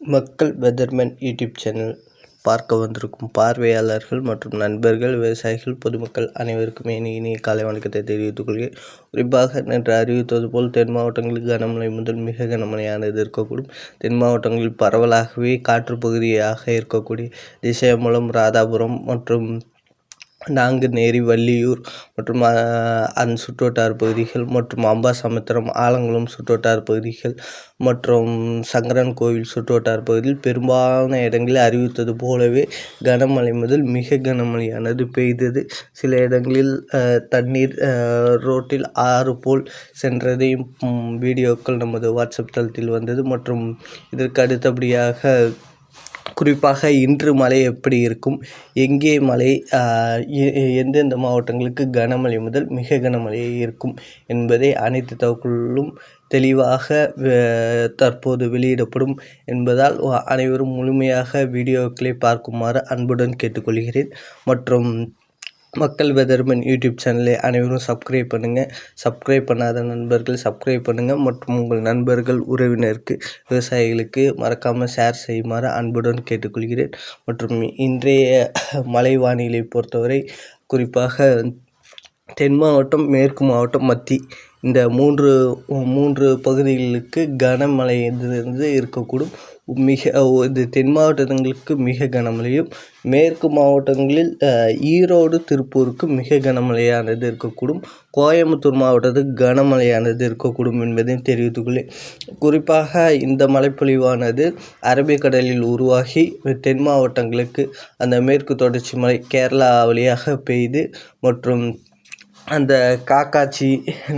மக்கள் weatherman YouTube channel பார்க்க வந்திருக்கும் பார்வையாளர்கள் மற்றும் நண்பர்கள் விவசாயிகள் பொதுமக்கள் அனைவருக்கும் இனி இனிய காலை வணக்கத்தை தெரிவித்துக் கொள்கிறேன். குறிப்பாக நேற்று அறிவித்தது போல் தென் மாவட்டங்களில் கனமழை முதல் மிக கனமழையானது இருக்கக்கூடும். தென் மாவட்டங்களில் பரவலாகவே காற்று பகுதியாக இருக்கக்கூடிய திசையம்பலம் ராதாபுரம் மற்றும் நாங்குநேரி வள்ளியூர் மற்றும் அதன் சுற்றுவட்டார பகுதிகள் மற்றும் அம்பாசமுத்திரம் ஆலங்குளம் சுற்றுவட்டார பகுதிகள் மற்றும் சங்கரன் கோவில் சுற்றுவட்டார பகுதியில் பெரும்பாலான இடங்களில் அறிவித்தது போலவே கனமழை முதல் மிக கனமழையானது பெய்தது. சில இடங்களில் தண்ணீர் ரோட்டில் ஆறு போல் சென்றதையும் வீடியோக்கள் நமது வாட்ஸ்அப் தளத்தில் வந்தது மற்றும் இதற்கு அடுத்தபடியாக குறிப்பாக இன்று மழை எப்படி இருக்கும்? எங்கே மழை எந்தெந்த மாவட்டங்களுக்கு கனமழை முதல் மிக கனமழை இருக்கும் என்பதை அனைத்து தகவல்களும் தெளிவாக தற்போது வெளியிடப்படும் என்பதால் அனைவரும் முழுமையாக வீடியோக்களை பார்க்குமாறு அன்புடன் கேட்டுக்கொள்கிறேன். மற்றும் மக்கள் வெதர்மன் யூடியூப் சேனலை அனைவரும் சப்ஸ்கிரைப் பண்ணுங்கள் சப்ஸ்கிரைப் பண்ணாத நண்பர்கள் சப்ஸ்கிரைப் பண்ணுங்கள் மற்றும் உங்கள் நண்பர்கள் உறவினருக்கு விவசாயிகளுக்கு மறக்காமல் ஷேர் செய்யுமாறு அன்புடன் கேட்டுக்கொள்கிறேன். மற்றும் இன்றைய மழை வானிலை பொறுத்தவரை குறிப்பாக தென் மாவட்டம் மேற்கு மாவட்டம் மத்தி இந்த மூன்று மூன்று பகுதிகளுக்கு கனமழை இருந்து இருக்கக்கூடும். மிக இது தென் மாவட்டங்களுக்கு மிக கனமழையும் மேற்கு மாவட்டங்களில் ஈரோடு திருப்பூருக்கு மிக கனமழையானது இருக்கக்கூடும். கோயம்புத்தூர் மாவட்டத்துக்கு கனமழையானது இருக்கக்கூடும் என்பதையும் தெரிவித்துக்கொள்ளேன் குறிப்பாக இந்த மழைப்பொழிவானது அரபிக்கடலில் உருவாகி தென் மாவட்டங்களுக்கு அந்த மேற்கு தொடர்ச்சி மலை கேரளா வழியாக பெய்து மற்றும் அந்த காக்காச்சி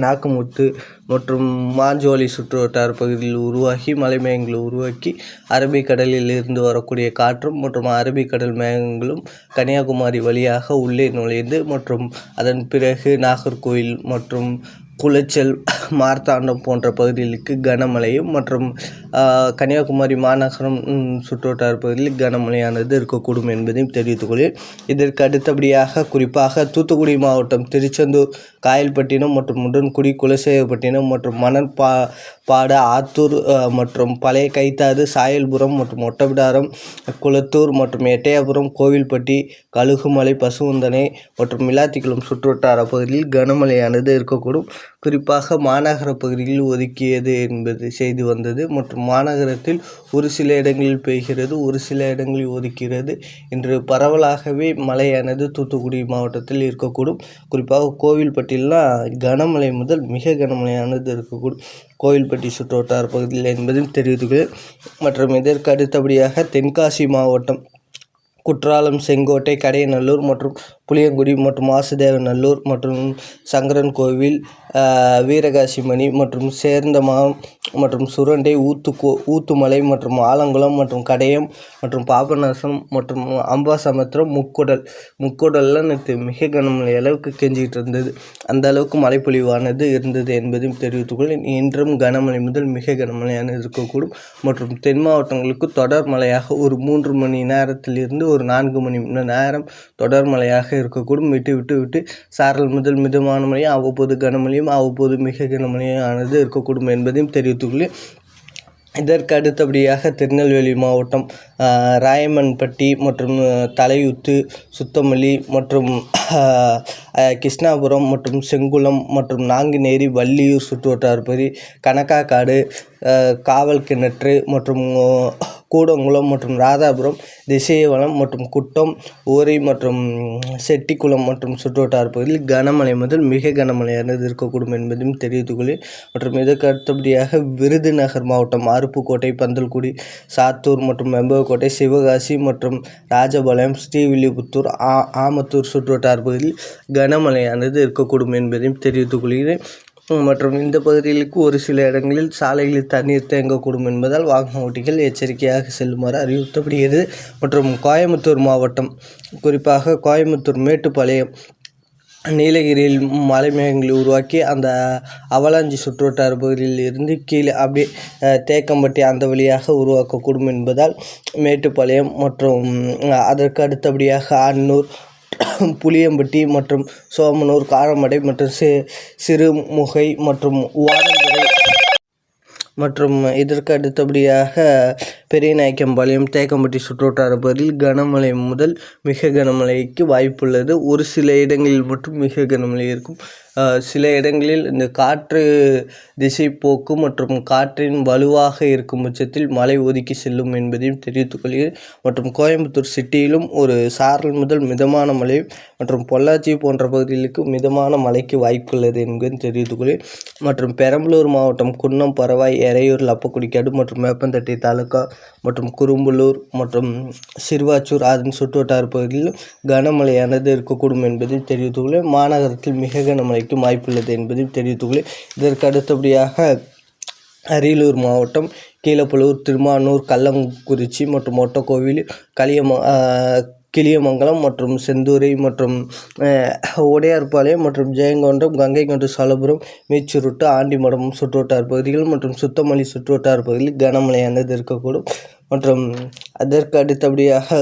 நாக்குமுத்து மற்றும் மாஞ்சோலை சுற்றுவட்டார பகுதியில் உருவாகி மலை மேகங்களை உருவாக்கி அரபிக்கடலில் இருந்து வரக்கூடிய காற்றும் மற்றும் அரபிக்கடல் மேகங்களும் கன்னியாகுமரி வழியாக உள்ளே நுழைந்து மற்றும் அதன் பிறகு நாகர்கோவில் மற்றும் குளச்சல் மார்த்தாண்டம் போன்ற பகுதிகளுக்கு கனமழையும் மற்றும் கன்னியாகுமரி மாநகரம் சுற்றுவட்டார பகுதியில் கனமழையானது இருக்கக்கூடும் என்பதையும் தெரிவித்துக்கொள்கிறேன் இதற்கு அடுத்தபடியாக குறிப்பாக தூத்துக்குடி மாவட்டம் திருச்செந்தூர் காயல்பட்டினம் மற்றும் உடன்குடி குலசேகப்பட்டினம் மற்றும் மணல் பா பாட ஆத்தூர் மற்றும் பழைய கைத்தாறு சாயல்புரம் மற்றும் ஒட்டபிடாரம் குளத்தூர் மற்றும் எட்டயபுரம் கோவில்பட்டி கழுகுமலை பசுவந்தனை மற்றும் மிலாத்திக்குளம் சுற்றுவட்டார பகுதியில் கனமழையானது இருக்கக்கூடும். குறிப்பாக மாநகர பகுதியில் ஒதுக்கியது என்பது செய்து வந்தது மற்றும் மாநகரத்தில் ஒரு சில இடங்களில் பெய்கிறது ஒரு சில இடங்களில் ஒதுக்கிறது இன்று பரவலாகவே மழையானது தூத்துக்குடி மாவட்டத்தில் இருக்கக்கூடும். குறிப்பாக கோவில்பட்டியெல்லாம் கனமழை முதல் மிக கனமழையானது இருக்கக்கூடும். கோவில்பட்டி சுற்றுவட்டார பகுதியில் என்பதும் தெரிவித்துக்கிறேன் மற்றும் இதற்கு அடுத்தபடியாக தென்காசி மாவட்டம் குற்றாலம் செங்கோட்டை கடையநல்லூர் மற்றும் புளியங்குடி மற்றும் வாசுதேவநல்லூர் மற்றும் சங்கரன் கோவில் வீரகாசிமணி மற்றும் சேர்ந்தமாம் மற்றும் சுரண்டை ஊத்துக்கோ ஊத்துமலை மற்றும் ஆலங்குளம் மற்றும் கடையம் மற்றும் பாபநாசம் மற்றும் அம்பாசமுத்திரம் முக்குடல். முக்குடல்லாம் நேற்று மிக கனமழை அளவுக்கு கெஞ்சிக்கிட்டு இருந்தது. அந்த அளவுக்கு மழைப்பொழிவானது இருந்தது என்பதையும் தெரிவித்துக்கொள் இன்றும் கனமழை முதல் மிக கனமழையான இருக்கக்கூடும் மற்றும் தென் மாவட்டங்களுக்கு தொடர் மழையாக ஒரு மூன்று மணி நேரத்திலிருந்து ஒரு நான்கு மணி நேரம் தொடர் மழையாக இருக்கக்கூடும். விட்டு விட்டு விட்டு சாரல் முதல் மிதமான மழையும் அவ்வப்போது கனமழையும் அவ்வப்போது மிக கனமழையானது இருக்கக்கூடும் என்பதையும் தெரிவித்துள்ளேன். இதற்கு அடுத்தபடியாக திருநெல்வேலி மாவட்டம் ராயமன்பட்டி மற்றும் தலையுத்து சுத்தமல்லி மற்றும் கிருஷ்ணாபுரம் மற்றும் செங்குளம் மற்றும் நாங்குநேரி வள்ளியூர் சுற்றுவட்டார பகுதி கணக்காக்காடு காவல் கிணற்று மற்றும் கூடங்குளம் மற்றும் ராதாபுரம் திசையவனம் மற்றும் குட்டம் ஓரி மற்றும் செட்டிக்குளம் மற்றும் சுற்றுவட்டார பகுதியில் கனமழை முதல் மிக கனமழையானது இருக்கக்கூடும் என்பதையும் தெரிவித்துக்கொள்ளேன் மற்றும் இதற்கு அடுத்தபடியாக விருதுநகர் மாவட்டம் அருப்புக்கோட்டை பந்தல்குடி சாத்தூர் மற்றும் வெம்பவக்கோட்டை சிவகாசி மற்றும் ராஜபாளையம் ஸ்ரீவில்லிபுத்தூர் ஆ ஆமத்தூர் சுற்றுவட்டார பகுதியில் கனமழையானது இருக்கக்கூடும் என்பதையும் தெரிவித்துக் கொள்கிறேன். மற்றும் இந்த பகுதிகளுக்கு ஒரு சில இடங்களில் சாலைகளில் தண்ணீர் தேங்கக்கூடும் என்பதால் வாகன ஓட்டிகள் எச்சரிக்கையாக செல்லுமாறு அறிவுறுத்தப்படுகிறது. மற்றும் கோயம்புத்தூர் மாவட்டம் குறிப்பாக கோயம்புத்தூர் மேட்டுப்பாளையம் நீலகிரியில் மலை மேகங்களை உருவாக்கி அந்த அவலாஞ்சி சுற்றுவட்டார பகுதியில் இருந்து கீழே அப்படியே தேக்கம்பட்டி அந்த வழியாக உருவாக்கக்கூடும் என்பதால் மேட்டுப்பாளையம் மற்றும் அதற்கு அடுத்தபடியாக அன்னூர் புளியம்பட்டி மற்றும் சோமனூர் காரமடை மற்றும் சி சிறுமுகை மற்றும் வாடந்துறை மற்றும் இதற்கு அடுத்தபடியாக பெரியநாயக்கம்பாளையம் தேக்கம்பட்டி சுற்றுவட்டார பகுதியில் கனமழை முதல் மிக கனமழைக்கு வாய்ப்புள்ளது. ஒரு சில இடங்களில் மட்டும் மிக கனமழை இருக்கும். சில இடங்களில் இந்த காற்று திசை போக்கு மற்றும் காற்றின் வலுவாக இருக்கும் பட்சத்தில் மழை ஒதுக்கி செல்லும் என்பதையும் தெரிவித்துக் கொள்கிறேன். மற்றும் கோயம்புத்தூர் சிட்டியிலும் ஒரு சாரல் முதல் மிதமான மழை மற்றும் பொள்ளாச்சி போன்ற பகுதிகளுக்கு மிதமான மழைக்கு வாய்ப்புள்ளது என்பதையும் தெரிவித்துக் கொள்கிறேன். மற்றும் பெரம்பலூர் மாவட்டம் குன்னம் பரவாய் எறையூர் லப்பக்குடிக்காடு மற்றும் வேப்பந்தட்டை தாலுக்கா மற்றும் குரும்பலூர் மற்றும் சிறுவாச்சூர் அதன் சுற்றுவட்டார பகுதியிலும் கனமழையானது இருக்கக்கூடும் என்பதை தெரிவித்துள்ளேன் மாநகரத்தில் மிக கிடைக்கும் வாய்ப்புள்ளது என்பதையும் தெரிவித்துள்ளேன் இதற்கு அடுத்தபடியாக அரியலூர் மாவட்டம் கீழப்பலூர் திருமானூர் கள்ளங்குறிச்சி மற்றும் ஒட்டக்கோவில் களியம கிளியமங்கலம் மற்றும் செந்தூரை மற்றும் உடையார்பாளையம் மற்றும் ஜெயங்கொண்டம் கங்கை கொண்ட சோழபுரம் மீச்சுருட்டு ஆண்டிமடம் சுற்றுவட்டார் பகுதிகள் மற்றும் சுத்தமல்லி சுற்றுவட்டார் பகுதியில் கனமழையானது இருக்கக்கூடும். மற்றும் அதற்கு அடுத்தபடியாக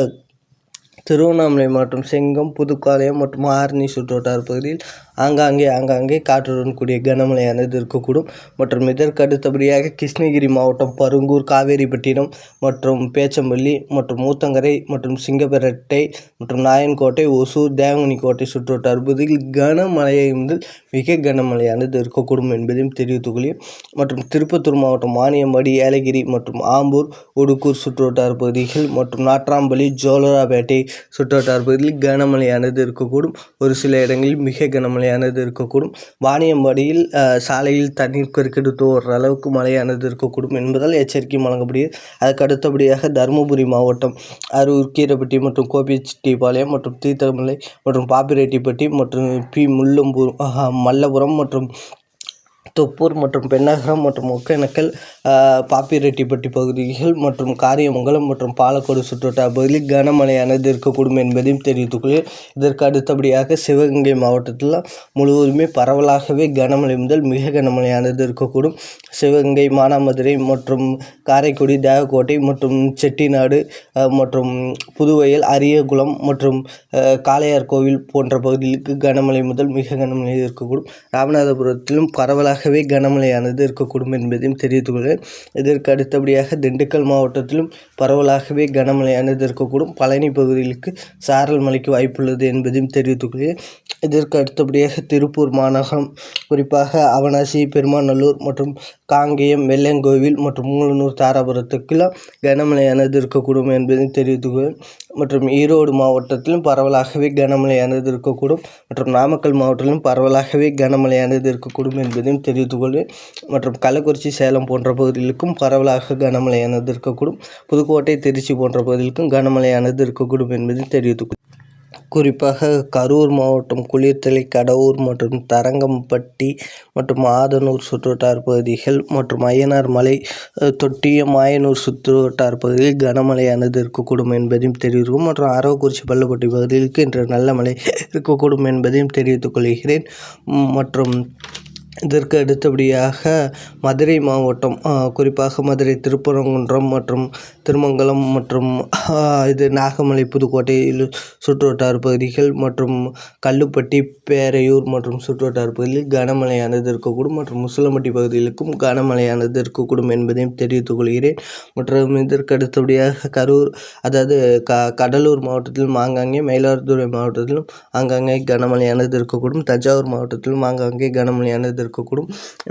திருவண்ணாமலை மாவட்டம் செங்கம் புதுக்காலயம் மற்றும் ஆரணி சுற்றுவட்டார பகுதியில் ஆங்காங்கே ஆங்காங்கே காற்றுடன் கூடிய கனமழையானது இருக்கக்கூடும். மற்றும் இதற்கு அடுத்தபடியாக கிருஷ்ணகிரி மாவட்டம் பருங்கூர் காவேரிப்பட்டினம் மற்றும் பேச்சம்பள்ளி மற்றும் ஊத்தங்கரை மற்றும் சிங்கப்பேரட்டை மற்றும் நாயன்கோட்டை ஒசூர் தேவங்கனி கோட்டை சுற்றுவட்டார பகுதியில் கனமழையை முதல் மிக கனமழையானது இருக்கக்கூடும் என்பதையும் தெரிவித்துக் மற்றும் திருப்பத்தூர் மாவட்டம் மானியம்பாடி ஏலகிரி மற்றும் ஆம்பூர் உடுக்கூர் சுற்றுவட்டார பகுதிகள் மற்றும் நாட்ராம்பள்ளி ஜோலராபேட்டை சுற்றுவட்டார பகுதியில் கனமழையானது இருக்கக்கூடும். ஒரு சில இடங்களில் மிக கனமழையானது இருக்கக்கூடும். வாணியம்பாடியில் சாலையில் தண்ணீர் பெருக்கெடுத்து ஓடுற அளவுக்கு மழையானது இருக்கக்கூடும் என்பதால் எச்சரிக்கை வழங்கப்படுகிறது. அதுக்கு அடுத்தபடியாக தருமபுரி மாவட்டம் அரூர் கீரப்பட்டி மற்றும் கோபிச்செட்டிப்பாளையம் மற்றும் தீர்த்தமலை மற்றும் பாப்பிரெட்டிப்பட்டி மற்றும் பி முள்ளம்பூர் மல்லபுரம் மற்றும் தொப்பூர் மற்றும் பெண்ணகரம் மற்றும் ஒகேனக்கல் பாப்பிரெட்டிப்பட்டி பகுதிகள் மற்றும் காரியமங்கலம் மற்றும் பாலக்கோடு சுற்றுவட்டார பகுதியில் கனமழையானது இருக்கக்கூடும் என்பதையும் தெரிவித்துக்கொள்கிறேன். இதற்கு அடுத்தபடியாக சிவகங்கை மாவட்டத்தில் முழுவதுமே பரவலாகவே கனமழை முதல் மிக கனமழையானது இருக்கக்கூடும் சிவகங்கை மானாமதுரை மற்றும் காரைக்குடி தேவக்கோட்டை மற்றும் செட்டிநாடு மற்றும் புதுவயல் அரியகுளம் மற்றும் காளையார் கோவில் போன்ற பகுதிகளுக்கு கனமழை முதல் மிக கனமழை இருக்கக்கூடும் ராமநாதபுரத்திலும் பரவலாக பரவலாகவே கனமழையானது இருக்கக்கூடும் என்பதையும் தெரிவித்துக் கொள்கிறேன் இதற்கு அடுத்தபடியாக திண்டுக்கல் மாவட்டத்திலும் பரவலாகவே கனமழையானது இருக்கக்கூடும். பழனி பகுதிகளுக்கு சாரல் மழைக்கு வாய்ப்புள்ளது என்பதையும் தெரிவித்துக் கொள்கிறேன் இதற்கு அடுத்தபடியாக திருப்பூர் மாநகரம் குறிப்பாக அவனாசி பெருமாநல்லூர் மற்றும் காங்கேயம் வெள்ளங்கோவில் மற்றும் மூலனூர் தாராபுரத்துக்கெல்லாம் கனமழையானது இருக்கக்கூடும் என்பதையும் தெரிவித்துக் மற்றும் ஈரோடு மாவட்டத்திலும் பரவலாகவே கனமழையானது இருக்கக்கூடும். மற்றும் நாமக்கல் மாவட்டத்திலும் பரவலாகவே கனமழையானது இருக்கக்கூடும் என்பதையும் தெரிவித்துக் கொள்வேன் மற்றும் கள்ளக்குறிச்சி சேலம் போன்ற பகுதிகளுக்கும் பரவலாக கனமழையானது இருக்கக்கூடும். புதுக்கோட்டை திருச்சி போன்ற பகுதிகளுக்கும் கனமழையானது இருக்கக்கூடும் என்பதையும் தெரிவித்துக் குறிப்பாக கரூர் மாவட்டம் குளிர்த்தலை கடவுர் மற்றும் தரங்கம்பட்டி மற்றும் ஆதனூர் சுற்றுவட்டார் பகுதிகள் மற்றும் அய்யனார் மலை தொட்டியம் மாயனூர் சுற்றுவட்டார் பகுதியில் கனமழையானது இருக்கக்கூடும் என்பதையும் தெரிவிக்கும் மற்றும் அரவக்குறிச்சி பள்ளப்பட்டி பகுதிகளுக்கு இன்று நல்ல மழை இருக்கக்கூடும் என்பதையும் தெரிவித்துக் கொள்கிறேன் மற்றும் இதற்கு அடுத்தபடியாக மதுரை மாவட்டம் குறிப்பாக மதுரை திருப்பரங்குன்றம் மற்றும் திருமங்கலம் மற்றும் இது நாகமலை புதுக்கோட்டையில் சுற்றுவட்டார பகுதிகள் மற்றும் கல்லுப்பட்டி பேரையூர் மற்றும் சுற்றுவட்டார பகுதியில் கனமழையானது இருக்கக்கூடும் மற்றும் முசலம்பட்டி பகுதிகளுக்கும் கனமழையானது இருக்கக்கூடும் என்பதையும் தெரிவித்துக் கொள்கிறேன். மற்றும் இதற்கு அடுத்தபடியாக கரூர் அதாவது க கடலூர் மாவட்டத்திலும் ஆங்காங்கே மயிலாடுதுறை மாவட்டத்திலும் ஆங்காங்கே கனமழையானது இருக்கக்கூடும். தஞ்சாவூர் மாவட்டத்திலும் ஆங்காங்கே கனமழையானது இருக்கக்கூடும்.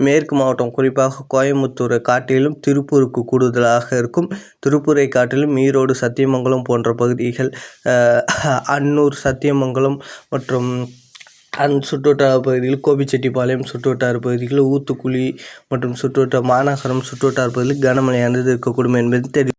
மேற்கு மாவட்டம் குறிப்பாக கோயம்புத்தூரை காட்டிலும் திருப்பூருக்கு கூடுதலாக இருக்கும். திருப்பூரை காட்டிலும் ஈரோடு சத்தியமங்கலம் போன்ற பகுதிகள் அன்னூர் சத்தியமங்கலம் மற்றும் அந் சுற்றுவட்டார பகுதிகளில் கோபிச்செட்டிப்பாளையம் சுற்றுவட்டார பகுதிகளில் ஊத்துக்குளி மற்றும் சுற்றுவட்டார மாநகரம் சுற்றுவட்டார பகுதியில் கனமழையானது இருக்கக்கூடும் என்பது தெரியும்.